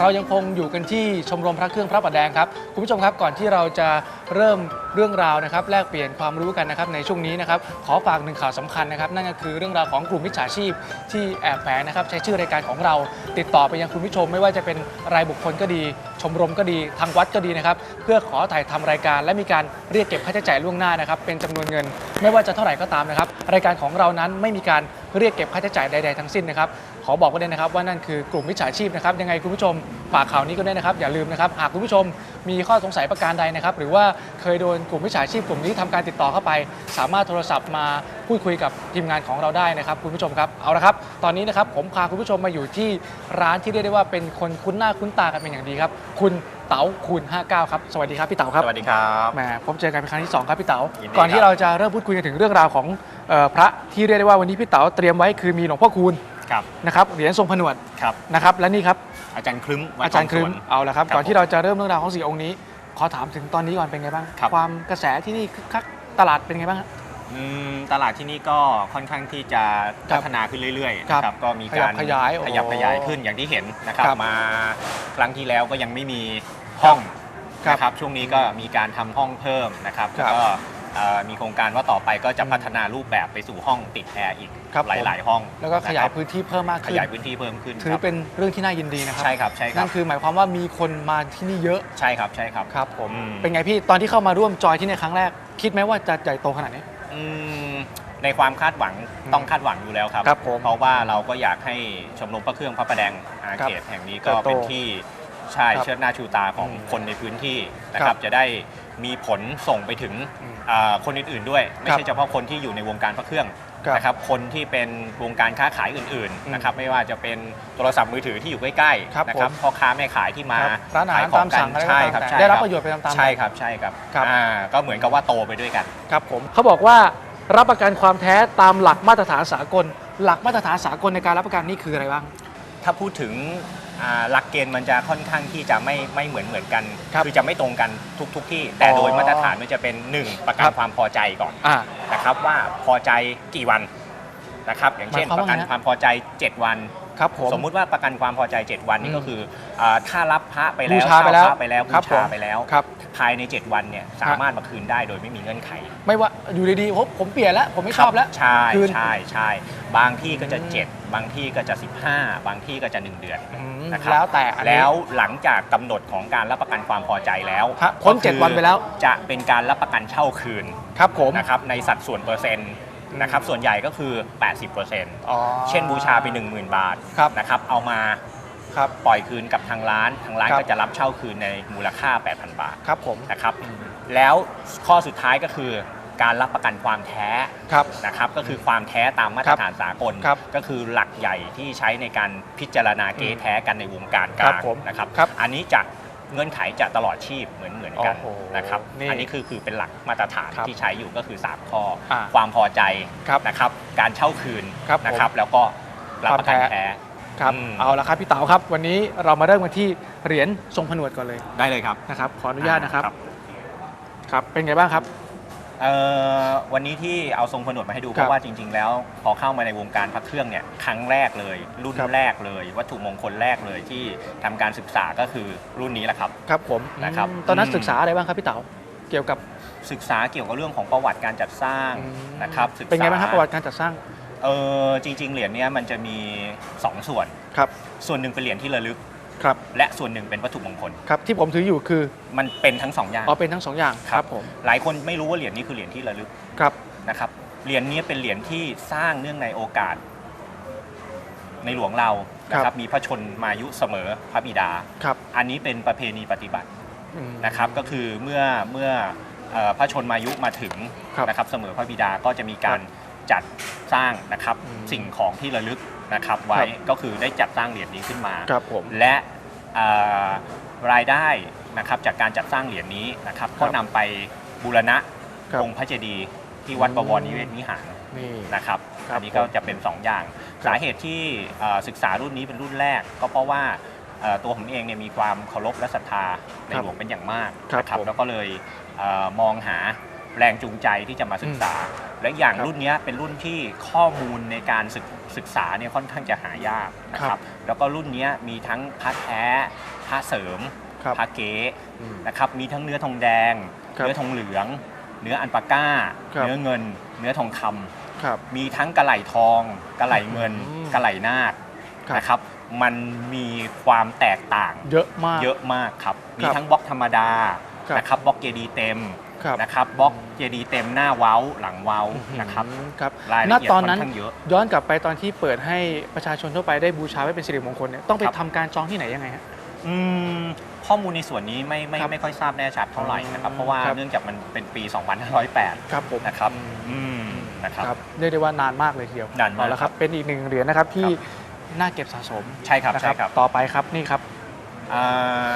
เรายังคงอยู่กันที่ชมรมพระเครื่องพระประแดงครับคุณผู้ชมครับก่อนที่เราจะ เริ่มเรื่องราวนะครับแลกเปลี่ยนความรู้กันนะครับในช่วงนี้นะครับขอฝากหนึ่งข่าวสำคัญนะครับนั่นก็คือเรื่องราวของกลุ่มมิจฉาชีพที่แอบแฝงนะครับใช้ชื่อรายการของเรา ติดต่อไปยังคุณผู้ชม ไม่ว่าจะเป็นรายบุคคลก็ดี ชมรมก็ดีทางวัดก็ดีนะครับเพื่อขอถ่ายทำรายการ และมีการเรียกเก็บค่าใช้จ่ายล่วงหน้านะครับเป็นจำนวนเงิน ไม่ว่าจะเท่าไหร่ก็ตามนะครับรายการของเรานั้นไม่มีการเรียกเก็บค่าใช้จ่ายใด ๆ ทั้งสิ้นนะครับขอบอกไว้เลยนะครับว่านั่นคือกลุ่มมิจฉาชีพนะครับยังไงคุณผู้ชมฝากข่าวนี้ก็ได้นะครับอย่าลืมนะครับหากคุณผู้ชมมีข้อสงสัยประการใดนะครับหรือว่าเคยโดนกลุ่มมิจฉาชีพกลุ่มนี้ทำการติดต่อเข้าไป สามารถโทรศัพท์มาพูดคุยกับทีมงานของเราได้นะครับคุณผู้ชมครับเอาละครับ ตอนนี้นะครับผมพาคุณผู้ชมมาอยู่ที่ร้านที่เรียกได้ว่าเป็นคนคุ้นหน้าคุ้นตากันเป็นอย่างดีครับ คุณเต๋าคูณ59 ครับ สวัสดีครับพี่เต๋าครับ สวัสดีครับแหมพบเจอกันเป็นครั้งที่สองครับพี่เต๋ายินดีก่อนที่ครับเราจะเริ่มพูดคุยกันถึงเรื่องราวของเอ่อพระที่เรียกได้ว่าวันนี้พี่เต๋าเตรียมไว้คือมีหลวงพ่อคูณครับนะครับเหรียญทรงผนวดครับนะครับและนี่ครับอาจารย์ครึ้มวัดอาจารย์ครึ้มทงสวนเอาละครับครับก่อนที่ผมเราจะเริ่มเรื่องราวของสี่องค์นี้ ขอถามถึงตอนนี้ก่อนเป็นไงบ้าง ครับ ความกระแสที่นี่คึกคักตลาดเป็นไงบ้างฮะ อืมตลาดที่นี่ก็ค่อนข้างที่จะครัพับฒนาขึ้นเรื่อยๆครับนะครับก็มีขยักาบรขยายขยับโอ้ขยายขึ้นอย่างที่เห็นนะครับ ครับมาครั้งที่แล้วก็ยังไม่มีห้องครับนะครับ ช่วงนี้ก็มีการทำห้องเพิ่มนะครับครับ แล้วก็เอ่อมีโครงการว่าต่อไปก็จะพัฒนารูปแบบไปสู่ห้องติดแอร์อีกครับหลาย ๆ ห้องแล้วก็ขยายนะครับพื้นที่เพิ่มมากขขึ้น ยายพื้นที่เพิ่มขึ้นถืคอรับเป็นเรื่องที่น่ายินดีนะครับ ใช่ครับใช่ครันั่บนคือหมายความว่ามีคนมาที่นี่เยอะใช่ครับใช่ครับ ครับผม อืม เป็นไงพี่ ตอนที่เข้ามาร่วมจอยที่ในครั้งแรก คิดไหมว่าจะใหญ่โตขนาดนี้ อืมในความคาดหวังอืมต้องคาดหวังอยู่แล้วครับ ครับผมเพราะว่าเราก็อยากให้ชมรมพระเครื่องพระประแดงอาครับเขตแห่งนี้เติก็บโตเป็นที่ใช่ครับเชิดหน้าชูตาของอืมคนในพื้นที่นะคครัรับบจะได้มีผลส่งไปถึงอืม อ่าคนอื่นๆด้วย ไม่ครับใช่เฉพาะคนที่อยู่ในวงการพระเครื่องครับนะครับคนที่เป็นวงการค้าขายอื่นอืมๆนะครับไม่ว่าจะเป็นโทรศัพท์มือถือที่อยู่ใกล้ครับๆนะครับผมพ่อค้าแม่ขายที่มาครับร้านอาหารขยขตามสั่งอะไรก็ใช่ตามครับแต่ใช่ได้รับคประโยชน์ไปตามๆกันใช่ครับใช่ครับครับ อ่าก็เหมือนกับว่าโตไปด้วยกัน ครับผมเขาบอกว่ารับประกันความแท้ตามหลักมาตรฐานสากล หลักมาตรฐานสากลในการรับประกันนี่คืออะไรบ้าง ถ้าพูดถึงอ่า หลักเกณฑ์มันจะค่อนข้างที่จะไม่ไม่เหมือนเหมือนกันครับอจะไม่ตรงกันทุกทุกที่ แต่อ๋อโดยมาตรฐานมันจะเป็น 1 ประกัคนรับความพอใจก่อนอ่านะครับว่าพอใจกี่วันนะครับอย่างเช่นหมายความประกันว่าไงฮะความพอใจ 7 วัน ครับผมสมมุติว่าประกันความพอใจ 7 วันอืนี่มก็คืออ่าถ้ารับพระไปแล้วบูชาไปแล้วเช่พระไปแล้วครับูบผมชาไปแล้ว ครับ ภายใน 7 วันเนี่ยสามารถมาคืนได้โดยไม่มีเงื่อนไข ไม่ว่าอยู่ดีๆผมผมเปลี่ยนแล้ว ผมไม่ชอบแล้ว ใช่คืน ใช่ใช่บางที่ก็จะอืม7บางที่ก็จะ 15 บางที่ก็จะ 1 เดือนอืมนะครับแล้วแต่อันนี้แล้วหลังจากกำหนดของการรับประกันความพอใจแล้วฮะพ้นก็คือเจ็ดวันไปแล้ว จะเป็นการรับประกันเช่าคืนครับผม นะครับในสัดส่วนเปอร์เซ็นต์อืม นะครับ ส่วนใหญ่ก็คือ 80%อ๋อเช่นบูชาไป 10,000 บาทครับนะครับ เอามาครับปล่อยคืนกับทางร้าน ทางร้านครับก็จะรับเช่าคืนในมูลค่า 8,000 บาทครับผมนะครับ แล้วข้อสุดท้ายก็คือการรับประกันความแท้ครับนะครับ ก็คือความแท้ตามมาตรฐานสากลครับก็คือหลักใหญ่ที่ใช้ในการพิจารณาเก๊แท้กันในวงการกครัลาบงผมนะครับครับ อันนี้จะ เงื่อนไขจะตลอดชีพเหมือนเหมือนกันโอ้โหนะครับนี่อันนี้คือคือเป็นหลักมาตรฐานครับที่ใช้อยู่ก็คือ 3 ข้อ อ่าความพอใจครับนะครับ การเช่าคืนครับผมนะครับ แล้วก็รับประกันความแท้แท้ครับอืม เอาละครับพี่เต๋าครับ วันนี้เรามาเริ่มกันที่เหรียญทรงผนวดก่อนเลยได้เลยครับนะครับขออนุญาตนะครับครับเป็นไงบ้างครับ เอ่อวันนี้ที่เอาทรงผนวดมาให้ดูคเพรับราะว่าจริง ๆ แล้ว พอเข้ามาในวงการพระเครื่องเนี่ยครั้งแรกเลย รุ่นครับ แรกเลย วัตถุมงคลแรกเลยที่ทำการศึกษาก็คือรุ่นนี้แหละครับ ครับผมนะครับอืมตอนนั้นอืม ศึกษาอะไรบ้างครับพี่เต๋าเกี่ยวกับศึกษาเกี่ยวกับเรื่องของประวัติการจัดสร้างอืมนะครับศึกษเป็นไงบ้างครับประวัติการจัดสร้างเออจริง ๆ เหรียญเนี้ยมันจะมี 2 ส่วน ครับ ส่วนหนึ่งเป็นเหรียญที่ระลึก ครับและส่วนหนึ่งเป็นวัตถุมงคล ครับที่ผมถืออยู่คือมันเป็นทั้งสองอย่างอ๋อเป็นทั้งสองอย่างครับผมหลายคนไม่รู้ว่าเหรียญนี้คือเหรียญที่ระลึกครับนะครับเหรียญนี้เป็นเหรียญที่สร้างเนื่องในโอกาส ในหลวงเรานะครับมีพระชนมายุเสมอพระบิดาครับอันนี้เป็นประเพณีปฏิบัติอืมนะครับก็คือเมื่อเมื่อเอ่อพระชนมายุมาถึงครับนะครับเสมอพระบิดาก็จะมีการ จัดสร้างนะครับอืมสิ่งของที่ระลึกนะครับไว้ครับก็คือได้จัดสร้างเหรียญนี้ขึ้นมา ครับผมและเอ่อรายได้นะครับจากการจัดสร้างเหรียญนี้นะครับครับก็นำไปบูรณะครับองค์พระเจดีย์ที่วัดอืมบวรนิเวศวิหาร นี่ นะครับ ครับอันนี้ก็ผมจะเป็น 2 อย่าง ครับสาเหตุที่เอ่อศึกษารุ่นนี้เป็นรุ่นแรก ก็เพราะว่าเอ่อตัวผมเองเนี่ยมีความเคารพและศรัทธาในครับหลวงเป็นอย่างมากครับนะครับผมแล้วก็เลยเอ่อมองหาแรงจูงใจที่จะมาศึกษา และอย่างครับรุ่นเนี้ยเป็นรุ่นที่ข้อมูลในการศึกศึกษาเนี่ยค่อนข้างจะหายากนะคครัรับบแล้วก็รุ่นเนี้ยมีทั้งพระแท้พระเสริมครับพระเก๊อืมนะครับ มีทั้งเนื้อทองแดงครับเนื้อทองเหลือง เนื้ออันปาก้าครับเนื้อเงิน เนื้อทองคำครับมีทั้งกระไหล่ทอง กระไหล่เงินอืมกระไหล่นาคครับนะครับ มันมีความแตกต่างเยอะมากเยอะมากครับ มีครับทั้งบล็อกธรรมดาครับนะครับบล็อกเจดีเต็ม ครับ นะครับบล็อกเจดีเต็มหน้าเว้าหลังเว้านะครับอืมครับรายณละเอียดตอนค่อนั้นนข้างเยอะ ย้อนกลับไปตอนที่เปิดให้ประชาชนทั่วไปได้บูชาไว้เป็นสิริมงคลเนี่ยต้องไปครับ ทำการจองที่ไหนยังไงฮะ อืมข้อมูลในส่วนนี้ไม่ไม่ครับไม่ค่อยทราบแน่ชัดเท่าไหร่นะครับ เพราะว่าครับ เนื่องจากมันเป็นปี 2508 ครับผม นะครับ อืมอืมนะครับ ครับเรียกได้ว่านานมากเลยทีเดียวนานมากเอละครับ เป็นอีกหนึ่งเหรียญนะครับที่ครับน่าเก็บสะสมใช่ครับ นะใช่ครับต่อไปครับนี่ครับ อ่า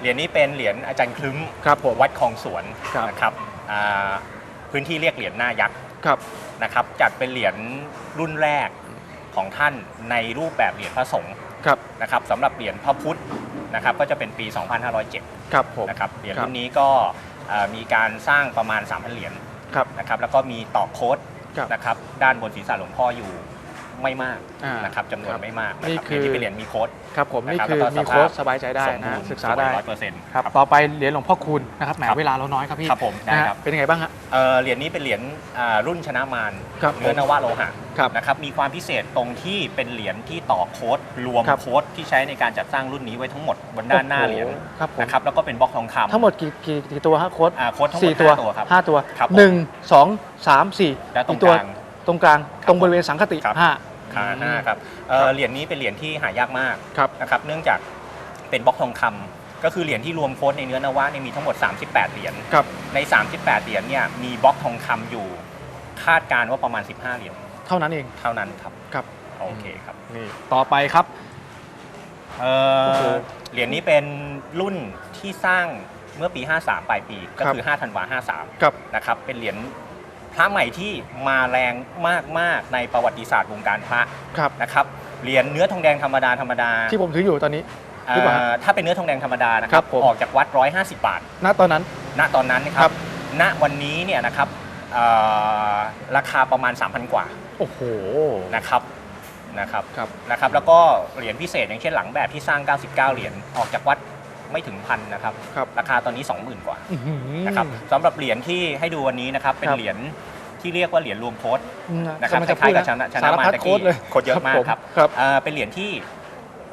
เหรียญนี้เป็นเหรียญอาจารย์คลึ้มครับผมวัดคลองสวนครับ นะครับอ่าพื้นที่เรียกเหรียญหน้ายักษ์ครับ นะครับ จัดเป็นเหรียญรุ่นแรกของท่านในรูปแบบเหรียญพระสงฆ์ครับ นะครับสำหรับเหรียญพระพุทธนะครับก็จะเป็นปี 2507ครับผม นะครับเหรียญครับ รุ่นนี้ก็เอ่อมีการสร้างประมาณ 3,000 เหรียญครับ นะครับแล้วก็มีต่อโค้ดครับ นะครับด้านบนศีรษะหลวงพ่ออยู่ ไม่มากอ่านะครับจำนวนครับไม่มากนะนี่ครับคือเหรียญที่เป็นเหรียญมีโค้ด ครับผมนี่นะครับคือแล้วก็มีสภาพโค้ดสบายใจได้สมนะบูรณ์ศึกษาได้ร้อยเปอร์เซ็นต์ครับต่อไปเหรียญหลวงพ่อคูณนะครับแหมครับ เวลาเราน้อยครับพี่ครับผมได้นะฮะครับเป็นยังไงบ้างฮะ เอ่อเหรียญนี้เป็นเหรียญอ่ารุ่นชนะมารครับเนื้อนวโลหะครับนะครับมีความพิเศษตรงที่เป็นเหรียญที่ต่อโค้ดรวมครับโค้ดที่ใช้ในการจัดสร้างรุ่นนี้ไว้ทั้งหมดบนด้านหน้าเหรียญโอ้โครับผม นะครับแล้วก็เป็นบล็อกทองคำ ทั้งหมดกี่กี่กี่ตัวฮะโค้ดอ่าโค้ดทั้งหมสี่ดตัวห้าตัวครับห้าตัวครับผมหนึ่งสองสามสี่และตรงอีตัวกลาง ตรงกลางครับตรงบริเวณสังคติครับ ห้า ขาห้าครับเอ่อเหรียญนี้เป็นเหรียญที่หายากมากครับ นะครับ เนื่องจากเป็นบล็อกทองคำก็คือเหรียญที่รวมโค้ดในเนื้อนวะเนี่ยมีทั้งหมด 38 เหรียญ ครับ ใน 38 เหรียญเนี่ยมีบล็อกทองคำอยู่ คาดการณ์ว่าประมาณ 15 เหรียญเท่านั้นเอง เท่านั้นครับครับ โอเคครับนี่ต่อไปครับ เอ่โอ้โห อเหรียญนี้เป็นรุ่นที่สร้างเมื่อปี 53 ปลายปี ก็คือ 5 ธันวากับ53 นะครับ เป็นเหรียญพ ระใหม่ที่มาแรงมากๆในประวัติศาสตร์วงการพระครับนะครับเหรียญเนื้อทองแดงธรรมดาธรรมดาที่ผมถืออยู่ตอนนี้เอ่หรือเปล่าอถ้าเป็นเนื้อทองแดงธรรมดานะคครัรับบผม ออกจากวัด 150 บาท ณตอนนั้น ณตอนนั้นนะคครัรับ บ ณวันนี้เนี่ยนะครับเอ่อราคาประมาณ 3,000 กว่าโอ้โหนะครับนะครับครับ นะครับแล้วก็เหรียญพิเศษอย่างเช่นหลังแบบที่สร้าง 99 เหรียญออกจากวัด ไม่ถึงพันนะครับครับ ราคาตอนนี้ 20,000 กว่าอื้อหือนะครับสำหรับเหรียญที่ให้ดูวันนี้นะครับเป็นครับเหรียญที่เรียกว่าเหรียญรวมโค้ดอืมนะครับกำลังจะคล้ายๆกับพูดชนะชนะสารมาพัดตะโค้กี้ดเลยโค้ดเยอะมากผครับครับ เอ่อเป็นเหรียญที่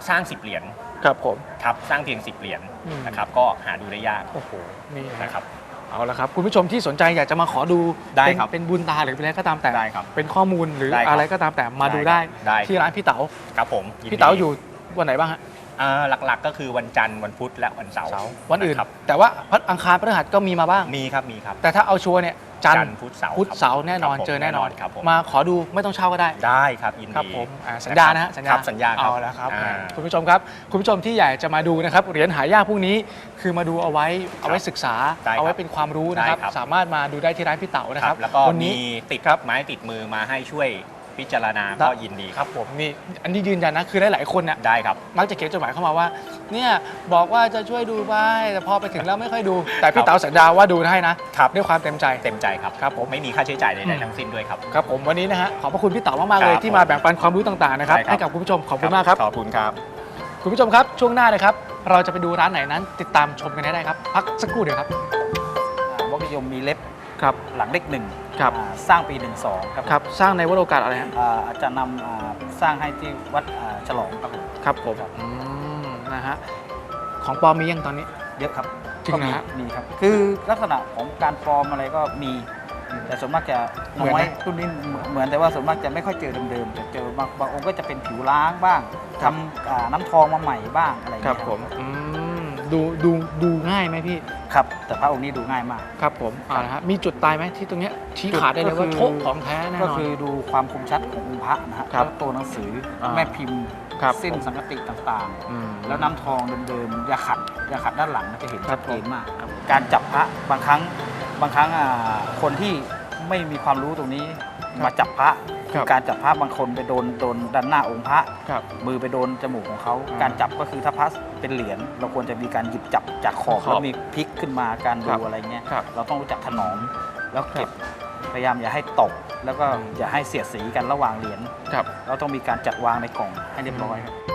สร้าง 10 เหรียญครับผม ครับสร้างเพียง 10 เหรียญอืม นะครับก็หาดูได้ยากโอ้โหนี่นะนะคครับ รับ เอาละครับ คุณผู้ชมที่สนใจอยากจะมาขอดูได้เป็นครับเป็นบุญตาหรือเป็นอะไรก็ตามแต่ ได้ครับเป็นข้อมูลหรือได้ครับอะไรก็ตามแต่มาดูได้ได้ครับที่ร้านพี่เต๋าครับผมนดีพี่เต๋าอยู่วันไหนบ้างฮะ อ่าหลักๆ ก็คือวันจันทร์วันพุธและวันเสาร์วันอื่นครับแต่ว่าพัดอังคารพฤหัสก็มีมาบ้าง มีครับมีครับ แต่ถ้าเอาชัวร์เนี่ยจันทร์พุธเสาร์พุธครับเสาร์แน่นอนครับผมเจอแน่นอนครับผม มาขอดูไม่ต้องเช่าก็ได้ ได้ครับยินดีครับผมอ่าสัญญานะฮะสัญญาครับสัญญาครับเอาละครับอ่า คุณผู้ชมครับ คุณผู้ชมที่อยากจะมาดูนะครับเหรียญหายากพวกนี้คือมาดูเอาไว้เอาไว้ศึกษา ได้ครับเอาไว้เป็นความรู้นะครับ ได้ครับ สามารถมาดูได้ที่ร้านพี่เต๋านะครับแล้วก็วันมีนี้ ติดครับ ไม้ติดมือมาให้ช่วย พิจารณาได้ก็ยินดีครับผมนี่อันนี้ยืนยันนะคือหลายๆคนเนี่ยได้ครับมักจะเขียนจดหมายเข้ามาว่า เนี่ยบอกว่าจะช่วยดูไปแต่พอไปถึงแล้วไม่ค่อยดู แต่พี่เต๋าสัญญาว่าดูให้นะครับด้วยความเต็มใจเต็มใจครับครับผมไม่มีค่าใช้จ่ายอืใดมๆทั้งสิ้นด้วยครับครับผมวันนี้นะฮะขอบพระคุณพี่เต๋ามากๆเลยครับที่มาแบ่งปันความรู้ต่างๆนะครับได้ครับให้กับคุณผู้ชมขอบคุณมากครับขอบคุณครับ คุณผู้ชมครับช่วงหน้านะครับเราจะไปดูร้านไหนนั้น ติดตามชมกันให้ได้ครับ พักสักครู่เดียวครับบล็อกนิยมมีเล็บ ครับ หลังเลขหนึ่งครับ อ่าสร้างปี 12 ครับครับ สร้างในวโรกาสอะไรฮะอ่าอาจจะนำอ่าสร้างให้ที่วัดอ่าฉลองครับผม ครับผมอืมนะฮะของปลอมมียังตอนนี้ เยอะครับจริงก็มีนะฮะมีครับ คือลักษณะของการปลอมอะไรก็มี แต่ส่วนมากจะเหมือนน้อยไหมรุ่นนี้เหมือนเหมือนแต่ว่าส่วนมากจะไม่ค่อยเจอเดิมๆแต่เจอบางบางองค์ก็จะเป็นผิวล้างบ้างทำอ่าน้ำทองมาใหม่บ้างอะไรอย่างครัเงี้บยผมอืม ดูดูดูง่ายไหมพี่ ครับ แต่พระองค์นี้ดูง่ายมาก ครับผมเอาละฮะมีจุดตายไหมที่ตรงเนี้ยชี้จุดขาดได้เลยก็ว่าคือโชคของแท้แน่ก็นอนคือดูความคมชัดขององค์พระนะฮะครับแล้วตัวหนังสืออาแม่พิมพ์ครับ เส้นสังกติต่างๆอืมแล้วน้ำทองเดิมๆยาขัดยาขัดด้านหลังจะเห็นครัชับดเจนมากครับการจับพระบางครั้งบางครั้งอ่าคนที่ไม่มีความรู้ตรงนี้ครับมาจับพระ ครับการจับพระบางคนไปโดนโดนด้านหน้าองค์พระครับมือไปโดนจมูกของเขาอ่าการจับก็คือถ้าพระเป็นเหรียญเราควรจะมีการหยิบจับจากขอบขอบแล้วมีพลิกขึ้นมาการครัดูบอะไรเงี้ยครับเราต้องรู้จักถนอมแล้วเก็บพยายามอย่าให้ตก แล้วก็อย่าให้เสียดสีกันระหว่างเหรียญครับ เราต้องมีการจัดวางในกล่องให้เรียบร้อยครับ